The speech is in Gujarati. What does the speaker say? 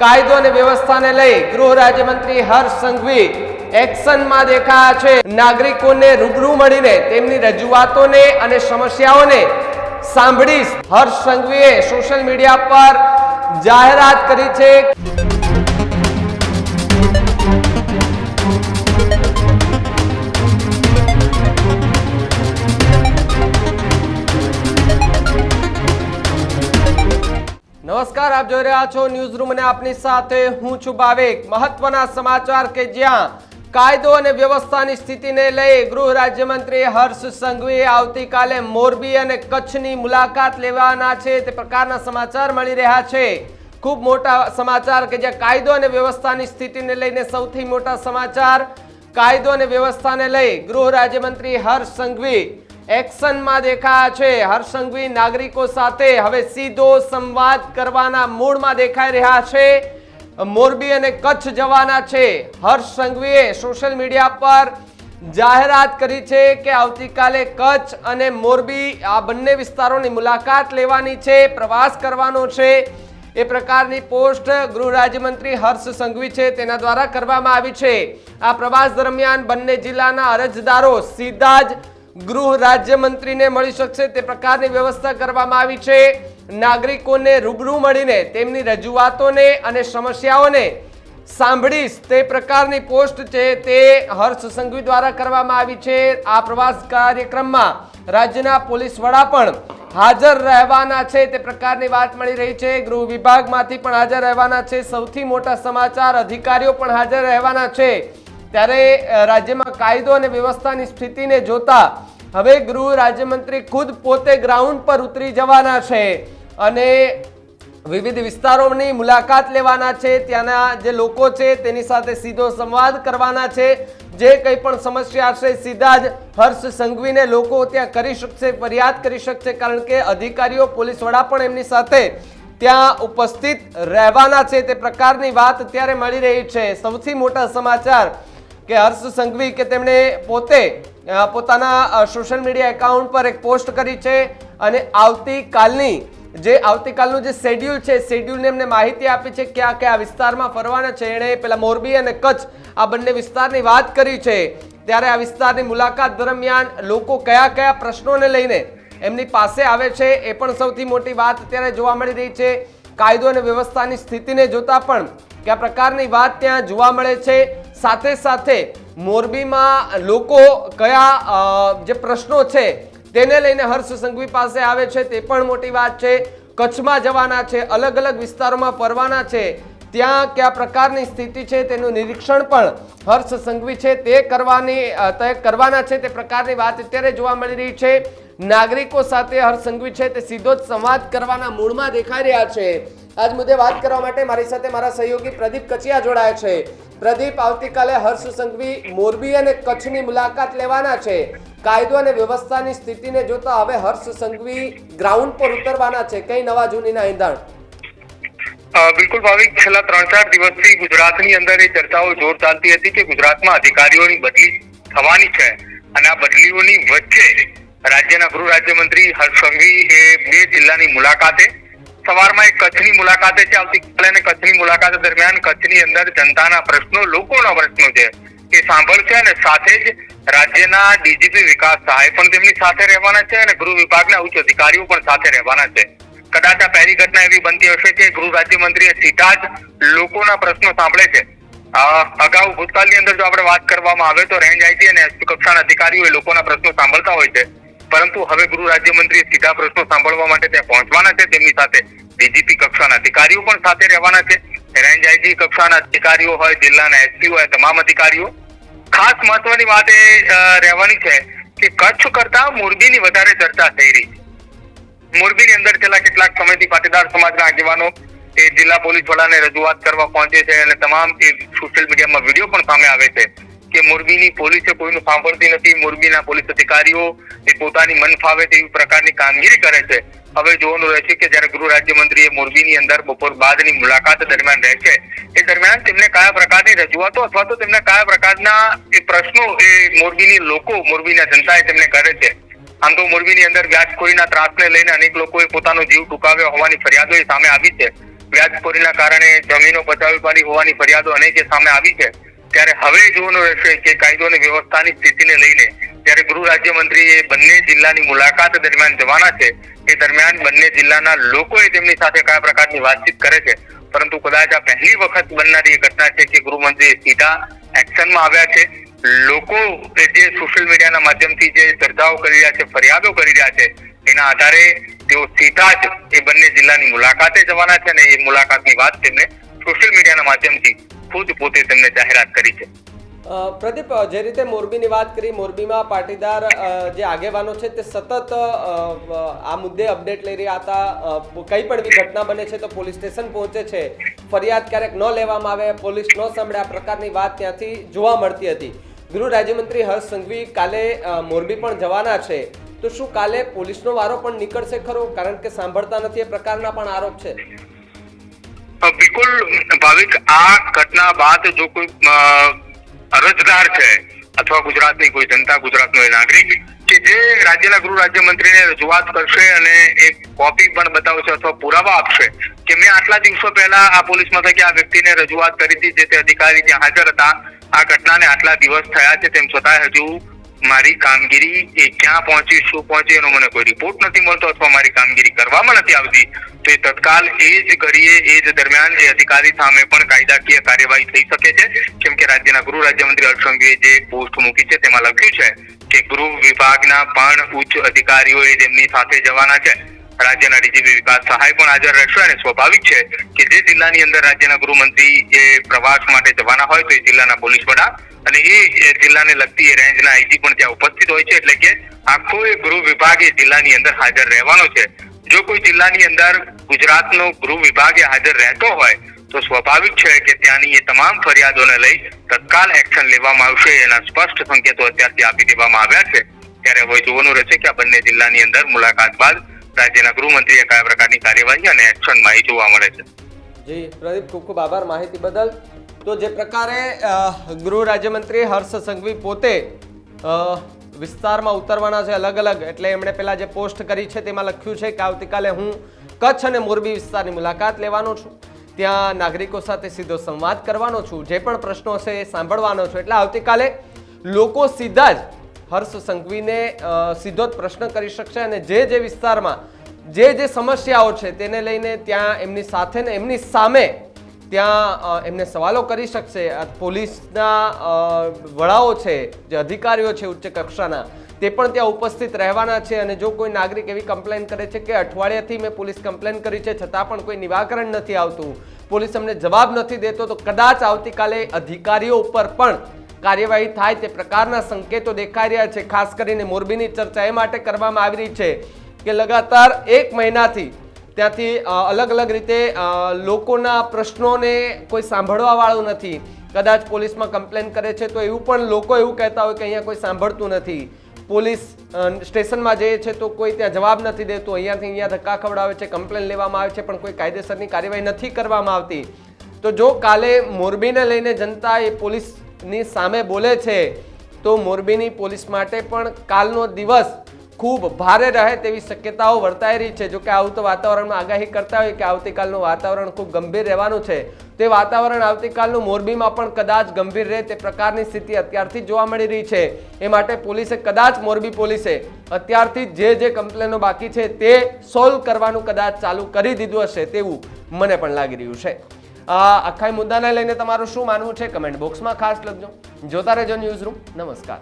કાયદો અને વ્યવસ્થાને લઈ ગૃહ રાજ્યમંત્રી હર્ષ સંઘવી એક્શનમાં દેખાયા છે. નાગરિકોને રૂબરૂ મળીને તેમની રજૂઆતોને અને સમસ્યાઓને સાંભળી હર્ષ સંઘવીએ સોશિયલ મીડિયા પર જાહેરાત કરી છે. આપ જોઈ રહ્યા છો ન્યૂઝ રૂમ અને આપની સાથે હું છું ભાવેક. મહત્વના સમાચાર કે જ્યાં કાયદો અને વ્યવસ્થાની સ્થિતિને લઈ ગૃહ રાજ્યમંત્રી હર્ષ સંઘવીએ આવતીકાલે મોરબી અને કચ્છની મુલાકાત લેવાના છે. તે પ્રકારના સમાચાર મળી રહ્યા છે. ખૂબ મોટા સમાચાર કે જ્યાં કાયદો અને વ્યવસ્થાની સ્થિતિને લઈને સૌથી મોટા સમાચાર કાયદો અને વ્યવસ્થાને લઈ ગૃહ રાજ્યમંત્રી હર્ષ સંઘવી એક્શનમાં દેખાયા છે. હર્ષંઘવી નાગરિકો સાથે હવે સીધો સંવાદ કરવાના મૂડમાં દેખાઈ રહ્યા છે. મોરબી અને કચ્છ જવાના છે. હર્ષ સંઘવીએ સોશિયલ મીડિયા પર જાહેરાત કરી છે કે આવતીકાલે કચ્છ અને મોરબી આ બંને વિસ્તારોની મુલાકાત લેવાની છે, પ્રવાસ કરવાનો છે. એ પ્રકારની પોસ્ટ ગૃહ રાજ્યમંત્રી હર્ષ સંઘવી છે. તેના દ્વારા કરવામાં આવી છે. આ પ્રવાસ દરમિયાન બંને જિલ્લાના અરજદારો સીધા જ ગૃહ રાજ્યમંત્રીને મળી શકશે, તે પ્રકારની વ્યવસ્થા કરવામાં આવી છે. નાગરિકોને રૂબરૂ મળીને તેમની રજૂઆતોને અને સમસ્યાઓને સાંભળીશ, તે પ્રકારની પોસ્ટ છે તે હર્ષ સંઘવી દ્વારા કરવામાં આવી છે. આ પ્રવાસ કાર્યક્રમમાં રાજ્યના પોલીસ વડા પણ હાજર રહેવાના છે, તે પ્રકારની વાત મળી રહી છે. ગૃહ વિભાગમાંથી પણ હાજર રહેવાના છે. સૌથી મોટા સમાચાર અધિકારીઓ પણ હાજર રહેવાના છે. ત્યારે રાજ્યમાં કાયદો અને વ્યવસ્થાની સ્થિતિને જોતા હવે ગૃહ રાજ્યમંત્રી ખુદ પોતે ગ્રાઉન્ડ પર ઉતરી જવાના છે અને વિવિધ વિસ્તારોની મુલાકાત લેવાના છે. ત્યાંના જે લોકો છે તેની સાથે સીધો સંવાદ કરવાના છે. જે કંઈ પણ સમસ્યા હશે સીધા જ હર્ષ સંઘવીને લોકો ત્યાં કરી શકશે, ફરિયાદ કરી શકશે, કારણ કે અધિકારીઓ, પોલીસ વડા પણ એમની સાથે ત્યાં ઉપસ્થિત રહેવાના છે. તે પ્રકારની વાત અત્યારે મળી રહી છે. સૌથી મોટા સમાચાર કે હર્ષ સંઘવી કે તેમણે પોતે પોતાના સોશિયલ મીડિયા એકાઉન્ટ પર એક પોસ્ટ કરી છે અને આવતીકાલની જે, આવતીકાલનું જે શેડ્યુલ છે શેડ્યુલને એમને માહિતી આપી છે કયા કયા વિસ્તારમાં ફરવાના છે. એણે પેલા મોરબી અને કચ્છ આ બંને વિસ્તારની વાત કરી છે. ત્યારે આ વિસ્તારની મુલાકાત દરમિયાન લોકો કયા કયા પ્રશ્નોને લઈને એમની પાસે આવે છે એ પણ સૌથી મોટી વાત અત્યારે જોવા મળી રહી છે. કાયદો અને વ્યવસ્થાની સ્થિતિને જોતા પણ કયા પ્રકારની વાત ત્યાં જોવા મળે છે. સાથે સાથે મોરબીમાં લોકો કયા જે પ્રશ્નો છે તેને લઈને હર્ષ સંઘવી પાસે આવે છે તે પણ મોટી વાત છે. કચ્છમાં જવાના છે અલગ અલગ વિસ્તારોમાં ફરવાના છે. ત્યાં કયા પ્રકારની સ્થિતિ છે તેનું નિરીક્ષણ પણ હર્ષ સંઘવી છે. તે કરવાની અ, તે કરવાના છે તે પ્રકારની વાત અત્યારે જોવા મળી રહી છે. નાગરિકો સાથે હર્ષ સંઘવી છે, તે સીધો જ સંવાદ કરવાના મૂડમાં દેખાઈ રહ્યા છે. આજ મુદ્દે વાત કરવા માટે મારી સાથે મારા સહયોગી પ્રદીપ કચિયા જોડાયા છે. પ્રદીપ, આવતીકાલે હર્ષ સંઘવી મોરબી અને કચ્છની મુલાકાત લેવાના છે. કાયદો અને વ્યવસ્થાની સ્થિતિને જોતા હવે હર્ષ સંઘવી ગ્રાઉન્ડ પર ઉતરવાના છે. કઈ નવા જૂનીના ઈંધણ? બિલકુલ ભાવિક, છેલ્લા ત્રણ ચાર દિવસથી ગુજરાતની અંદર એ ચર્ચાઓ જોર ચાલતી હતી કે ગુજરાતમાં અધિકારીઓની બદલી થવાની છે. અને આ બદલીઓની વચ્ચે રાજ્યના ગૃહ રાજ્યમંત્રી હર્ષ એ બે જિલ્લાની મુલાકાતે, સવારમાં એક કચ્છની મુલાકાતે છે આવતીકાલે અને કચ્છની મુલાકાત દરમિયાન કચ્છની અંદર જનતાના પ્રશ્નો, લોકોના પ્રશ્નો છે, એ સાંભળશે અને સાથે જ રાજ્યના ડીજીપી વિકાસ સહાય પણ તેમની સાથે રહેવાના છે અને ગૃહ વિભાગના ઉચ્ચ અધિકારીઓ પણ સાથે રહેવાના છે. કદાચ આ પહેલી ઘટના એવી બનતી હશે કે ગૃહ રાજ્યમંત્રીએ સીધા જ લોકોના પ્રશ્નો સાંભળે છે. અગાઉ ભૂતકાળની અંદર જો આપણે વાત કરવામાં આવે તો રેન્જ આઈજી અને એસપી કક્ષાના અધિકારીઓ એ લોકોના પ્રશ્નો સાંભળતા હોય છે. પરંતુ હવે ગૃહ રાજ્યમંત્રી સીધા પ્રશ્નો સાંભળવા માટે ત્યાં પહોંચવાના છે. તેમની સાથે ડીજીપી કક્ષાના અધિકારીઓ પણ સાથે રહેવાના છે. રેન્જ આઈજી કક્ષાના અધિકારીઓ હોય, જિલ્લાના એસપી હોય, તમામ અધિકારીઓ. ખાસ મહત્વની વાત એ રહેવાની છે કે કચ્છ કરતા મોરબીની વધારે ચર્ચા થઈ રહી છે. મોરબીની અંદર છેલ્લા કેટલાક સમયથી પાટીદાર સમાજના આગેવાનો એ જિલ્લા પોલીસ વડાને રજૂઆત કરવા પહોંચે છે અને તમામ એ સોશિયલ મીડિયામાં વીડિયો પણ સામે આવે છે. કે મોરબીની પોલીસે કોઈનું સાંભળતી નથી, મોરબીના પોલીસ અધિકારીઓ એ પોતાની મન ફાવે તેવી પ્રકારની કામગીરી કરે છે. હવે જોવાનું રહેશે કે જ્યારે ગૃહ રાજ્યમંત્રી એ મોરબીની અંદર બપોર બાદની મુલાકાત દરમિયાન રહેશે એ દરમિયાન તેમને કયા પ્રકારની રજૂઆતો અથવા તો તેમને કયા પ્રકારના એ પ્રશ્નો એ મોરબીની લોકો, મોરબીના જનતાએ તેમને કરે છે. આમ તો મોરબીની અંદર વ્યાજખોરીના ત્રાસને લઈને અનેક લોકોએ પોતાનો જીવ ટૂંકાવ્યો હોવાની ફરિયાદો એ સામે આવી છે. વ્યાજખોરીના કારણે જમીનો પચાવી પાડી હોવાની ફરિયાદો અનેકે સામે આવી છે. ત્યારે હવે જોવાનું રહેશે કે કાયદો અને વ્યવસ્થાની સ્થિતિને લઈને ત્યારે ગૃહ રાજ્યમંત્રી એ બંને જિલ્લાની મુલાકાત દરમિયાન જવાના છે, એ દરમિયાન બંને જિલ્લાના લોકોએ તેમની સાથે કયા પ્રકારની વાતચીત કરે છે, પરંતુ કદાચ આ પહેલી વખત બનનારી ઘટના છે કે ગૃહમંત્રી સીધા એક્શનમાં આવ્યા છે. લોકો જે સોશિયલ મીડિયાના માધ્યમથી જે ચર્ચાઓ કરી રહ્યા છે, ફરિયાદો કરી રહ્યા છે, એના આધારે તેઓ સીધા જ એ બંને જિલ્લાની મુલાકાતે જવાના છે અને એ મુલાકાતની વાત તેમને સોશિયલ મીડિયાના માધ્યમથી ખુદ પોતે તેમને જાહેરાત કરી છે. પ્રદીપ જે રીતે મોરબીની વાત કરી, મોરબીમાં પાટીદાર જે આગેવાનો છે તે સતત આ મુદ્દે અપડેટ લઈ રહ્યા હતા. કંઈ પણ બી ઘટના બને છે તો પોલીસ સ્ટેશન પહોંચે છે. ફરિયાદ ક્યારેક ન લેવામાં આવે, પોલીસ ન સાંભળે, આ પ્રકારની વાત ત્યાંથી જોવા મળતી હતી. ગૃહ રાજ્યમંત્રી હર્ષ સંઘવી કાલે મોરબી પણ જવાના છે. તો શું કાલે પોલીસનો વારો પણ નીકળશે ખરો? કારણ કે સાંભળતા નથી એ પ્રકારના પણ આરોપ છે. બિલકુલ ભાવિક, આ ઘટના બાદ જો કોઈ અરજદાર છે અથવા ગુજરાતની કોઈ જનતા, ગુજરાતનો એ નાગરિક કે જે રાજ્યના ગૃહ રાજ્યમંત્રીને રજૂઆત કરશે અને એક કોપી પણ બતાવશે અથવા પુરાવા આપશે, કે મેં આટલા દિવસો પહેલા આ પોલીસ મથકે આ વ્યક્તિને રજૂઆત કરી હતી, જે તે અધિકારી ત્યાં હાજર હતા, આ ઘટનાને આટલા દિવસ થયા છે, તેમ છતાં હજુ મારી કામગીરી એ ક્યાં પહોંચી, શું પહોંચી એનો મને કોઈ રિપોર્ટ નથી મળતો અથવા મારી કામગીરી કરવામાં નથી આવતી, તો એ તત્કાલ એ જ ઘડીએ એ જ દરમિયાન એ અધિકારી સામે પણ કાયદાકીય કાર્યવાહી થઈ શકે છે. કેમ કે રાજ્યના ગૃહ રાજ્યમંત્રી હર્ષ જે પોસ્ટ મૂકી છે તેમાં લખ્યું છે કે ગૃહ વિભાગના પણ ઉચ્ચ અધિકારીઓ એ તેમની સાથે જવાના છે. રાજ્યના ડીજીપી વિકાસ સહાય પણ હાજર રહેશે અને સ્વાભાવિક છે કે જે જિલ્લાની અંદર રાજ્યના ગૃહમંત્રી એ પ્રવાસ માટે જવાના હોય તો એ જિલ્લાના પોલીસ વડા અને એ જિલ્લાને લગતી રેન્જના આઈજી પણ ત્યાં ઉપસ્થિત હોય છે, એટલે કે આખો એ ગૃહ વિભાગ એ જિલ્લાની અંદર હાજર રહેવાનો છે. જો કોઈ જિલ્લાની અંદર ગુજરાતનો ગૃહ વિભાગ એ હાજર રહેતો હોય, તો સ્વાભાવિક છે કે ત્યાંની એ તમામ ફરિયાદોને લઈ તત્કાલ એક્શન લેવામાં આવશે, એના સ્પષ્ટ સંકેતો અત્યારથી આપી દેવામાં આવ્યા છે. ત્યારે હવે જોવાનું રહેશે કે આ બંને જિલ્લાની અંદર મુલાકાત બાદ રાજ્યના ગૃહમંત્રીએ કયા પ્રકારની કાર્યવાહી અને એક્શનમાં એ જોવા મળે છે. જી, પ્રદીપ, ખૂબ ખૂબ આભાર માહિતી બદલ. તો જે પ્રકારે ગૃહ રાજ્યમંત્રી હર્ષ સંઘવી પોતે વિસ્તારમાં ઉતરવાના છે અલગ અલગ, એટલે એમણે પેલા જે પોસ્ટ કરી છે તેમાં લખ્યું છે કે આવતીકાલે હું કચ્છ અને મોરબી વિસ્તારની મુલાકાત લેવાનો છું. ત્યાં નાગરિકો સાથે સીધો સંવાદ કરવાનો છું. જે પણ પ્રશ્નો છે એ સાંભળવાનો છું. એટલે આવતીકાલે લોકો સીધા જ હર્ષ સંઘવીને સીધો જ પ્રશ્ન કરી શકશે અને જે જે વિસ્તારમાં જે જે સમસ્યાઓ છે તેને લઈને ત્યાં એમની સાથે ને એમની સામે ત્યાં એમને સવાલો કરી શકશે. પોલીસના વડાઓ છે, જે અધિકારીઓ છે ઉચ્ચ કક્ષાના, તે પણ ત્યાં ઉપસ્થિત રહેવાના છે. અને જો કોઈ નાગરિક એવી કમ્પ્લેન કરે છે કે અઠવાડિયાથી મેં પોલીસ કમ્પ્લેન કરી છે, છતાં પણ કોઈ નિરાકરણ નથી આવતું, પોલીસ અમને જવાબ નથી દેતો, તો કદાચ આવતીકાલે અધિકારીઓ ઉપર પણ કાર્યવાહી થાય તે પ્રકારના સંકેતો દેખાઈ રહ્યા છે. ખાસ કરીને મોરબીની ચર્ચા એ માટે કરવામાં આવી રહી છે કે લગાતાર એક મહિનાથી ત્યાંથી અલગ અલગ રીતે લોકોના પ્રશ્નોને કોઈ સાંભળવાવાળું નથી. કદાચ પોલીસમાં કમ્પ્લેન કરે છે તો એવું પણ લોકો એવું કહેતા હોય કે અહીંયા કોઈ સાંભળતું નથી. પોલીસ સ્ટેશનમાં જઈએ છે તો કોઈ ત્યાં જવાબ નથી દેતું. અહીંયાથી અહીંયા ધક્કા ખવડાવે છે, કમ્પ્લેન લેવામાં આવે છે, પણ કોઈ કાયદેસરની કાર્યવાહી નથી કરવામાં આવતી. તો જો કાલે મોરબીને લઈને જનતા એ પોલીસની સામે બોલે છે, તો મોરબીની પોલીસ માટે પણ કાલનો દિવસ ખૂબ ભારે રહે તેવી શક્યતાઓ વર્તાઈ રહી છે. જો કે આવું તો વાતાવરણમાં આગાહી કરતા હોય કે આવતીકાલનું વાતાવરણ ખૂબ ગંભીર રહેવાનું છે. તે વાતાવરણ આવતીકાલનું મોરબીમાં પણ કદાચ ગંભીર રહે તે પ્રકારની સ્થિતિ અત્યારથી જોવા મળી રહી છે. એ માટે પોલીસે કદાચ મોરબી પોલીસે અત્યારથી જ જે કમ્પ્લેનો બાકી છે તે સોલ્વ કરવાનું કદાચ ચાલુ કરી દીધું હશે તેવું મને પણ લાગી રહ્યું છે. આ આખા મુદ્દાને લઈને તમારું શું માનવું છે? કમેન્ટ બોક્સમાં ખાસ લખજો. જોતા રહેજો ન્યૂઝ રૂમ. નમસ્કાર.